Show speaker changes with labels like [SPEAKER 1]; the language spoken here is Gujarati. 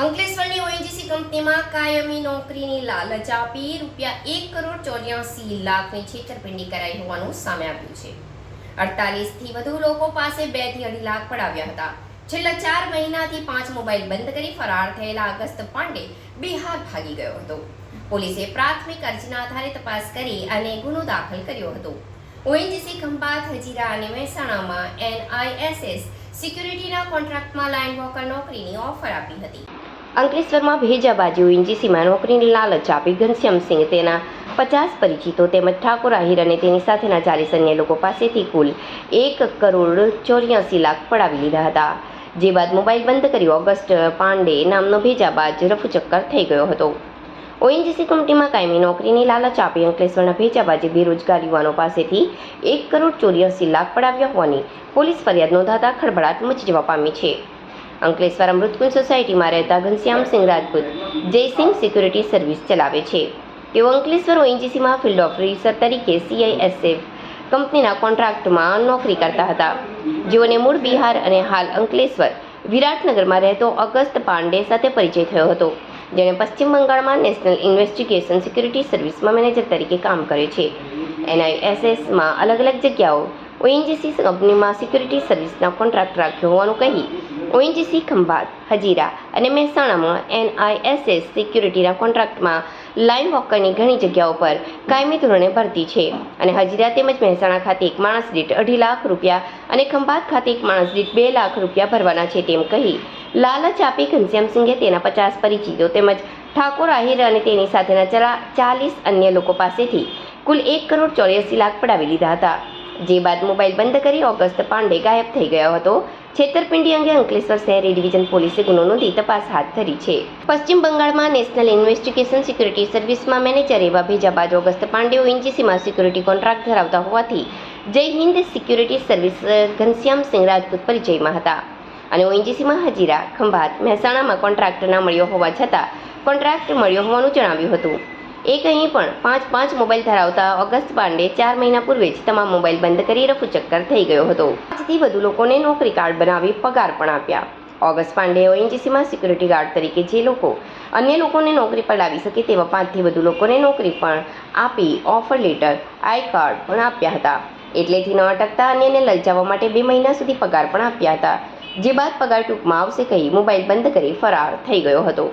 [SPEAKER 1] અંકલેશ્વરની ઓએનજીસી કંપનીમાં કાયમી નોકરીની લાલચ આપી રૂપિયા એક કરોડ ચોર્યાસી લાખની છેતરપિંડી કરાઈ હોવાનું સામે આવ્યું છે. અડતાલીસથી વધુ લોકો પાસે બેથી અઢી લાખ પડાવ્યા હતા. છેલ્લા ચાર મહિનાથી પાંચ મોબાઈલ બંધ કરી ફરાર થયેલા અગસ્ત પાંડે બિહાર ભાગી ગયો હતો. પોલીસે પ્રાથમિક અરજીના આધારે તપાસ કરી અને ગુનો દાખલ કર્યો હતો. ઓએનજીસી ખંભાત, હજીરા અને મહેસાણામાં એનઆઈએસએસ સિક્યુરિટીના કોન્ટ્રાક્ટમાં લાઇન વોકર નોકરીની ઓફર આપી હતી. અંકલેશ્વરમાં ભેજાબાજી ઓએનજીસીમાં નોકરીની લાલચ આપી ઘનશ્યામસિંહ તેના પચાસ પરિચિતો તેમજ ઠાકોર આહિર અને તેની સાથેના ચાલીસ અન્ય લોકો પાસેથી કુલ એક કરોડ ચોર્યાસી લાખ પડાવી લીધા હતા. જે બાદ મોબાઈલ બંધ કરી ઓગસ્ટ પાંડે નામનો ભેજાબાજ રફુચક્કર થઈ ગયો હતો. ઓએનજીસી કંપનીમાં કાયમી નોકરીની લાલચ આપી અંકલેશ્વરના ભેજાબાજે બેરોજગાર યુવાનો પાસેથી એક કરોડ ચોર્યાસી લાખ પડાવ્યા હોવાની પોલીસ ફરિયાદ નોંધાતા ખળભળાટ મચી જવા પામી છે. અંકલેશ્વર અમૃતકુંજ સોસાયટીમાં રહેતા ઘનશ્યામસિંહ રાજપૂત જયસિંહ સિક્યુરિટી સર્વિસ ચલાવે છે. તેઓ અંકલેશ્વર ઓએનજીસીમાં ફિલ્ડ ઓફિસર તરીકે સીઆઈએસએફ કંપનીના કોન્ટ્રાક્ટમાં નોકરી કરતા હતા. જેઓને મૂળ બિહાર અને હાલ અંકલેશ્વર વિરાટનગરમાં રહેતો અગસ્ત પાંડે સાથે પરિચય થયો હતો, જેણે પશ્ચિમ બંગાળમાં નેશનલ ઇન્વેસ્ટિગેશન સિક્યુરિટી સર્વિસમાં મેનેજર તરીકે કામ કરે છે. એનઆઈએસએસમાં અલગ અલગ જગ્યાઓ ઓએનજીસી કંપનીમાં સિક્યુરિટી સર્વિસના કોન્ટ્રાક્ટ રાખ્યો હોવાનું કહી ઓએનજીસી ખંભાત, હજીરા અને મહેસાણામાં એનઆઈએસએસ સિક્યુરિટીના કોન્ટ્રાક્ટમાં લાઇન વોકરની ઘણી જગ્યાઓ પર કાયમી ધોરણે ભરતી છે. અને હજીરા તેમજ મહેસાણા ખાતે એક માણસ દીઠ અઢી લાખ રૂપિયા અને ખંભાત ખાતે એક માણસ દીઠ બે લાખ રૂપિયા ભરવાના છે તેમ કહી લાલચ આપી ઘનશ્યામસિંહે તેના પચાસ પરિચિતો તેમજ ઠાકોર આહિર અને તેની સાથેના ચલા ચાલીસ અન્ય લોકો પાસેથી કુલ એક કરોડ ચોર્યાસી લાખ પડાવી લીધા હતા. જે બાદ મોબાઈલ બંધ કરી ઓગસ્ટ પાંડે ગાયબ થઈ ગયો હતો. છેતરપિંડી અંગે અંકલેશ્વર શહેરી ડિવિઝન પોલીસે ગુનો નોંધી તપાસ હાથ ધરી છે. પશ્ચિમ બંગાળમાં નેશનલ ઇન્વેસ્ટિગેશન સિક્યુરિટી સર્વિસમાં મેનેજર એવા ભેજાબાજ ઓગસ્ટ પાંડે ઓએનજીસીમાં સિક્યુરિટી કોન્ટ્રાક્ટ ધરાવતા હોવાથી જય હિન્દ સિક્યુરિટી સર્વિસ ઘનશ્યામ સિંહ રાજપૂત પરિચયમાં હતા. અને ઓએનજીસીમાં હજીરા ખંભાત મહેસાણામાં કોન્ટ્રાક્ટ ના મળ્યો હોવા છતાં કોન્ટ્રાક્ટ મળ્યો હોવાનું જણાવ્યું હતું. એક અહીં પણ પાંચ પાંચ મોબાઈલ ધરાવતા ઓગસ્ટ પાંડે ચાર મહિના પૂર્વે જ તમામ મોબાઈલ બંધ કરી રફુચક્કર થઈ ગયો હતો. પાંચથી વધુ લોકોને નોકરી કાર્ડ બનાવી પગાર પણ આપ્યા. ઓગસ્ટ પાંડે ઓએનજીસીમાં સિક્યુરિટી ગાર્ડ તરીકે જે લોકો અન્ય લોકોને નોકરી પર લાવી શકે તેવા પાંચથી વધુ લોકોને નોકરી પણ આપી ઓફર લેટર, આઈ કાર્ડ પણ આપ્યા હતા. એટલેથી ન અટકતા અન્યને લલચાવવા માટે બે મહિના સુધી પગાર પણ આપ્યા હતા. જે બાદ પગાર ટૂંકમાં આવશે કહી મોબાઈલ બંધ કરી ફરાર થઈ ગયો હતો.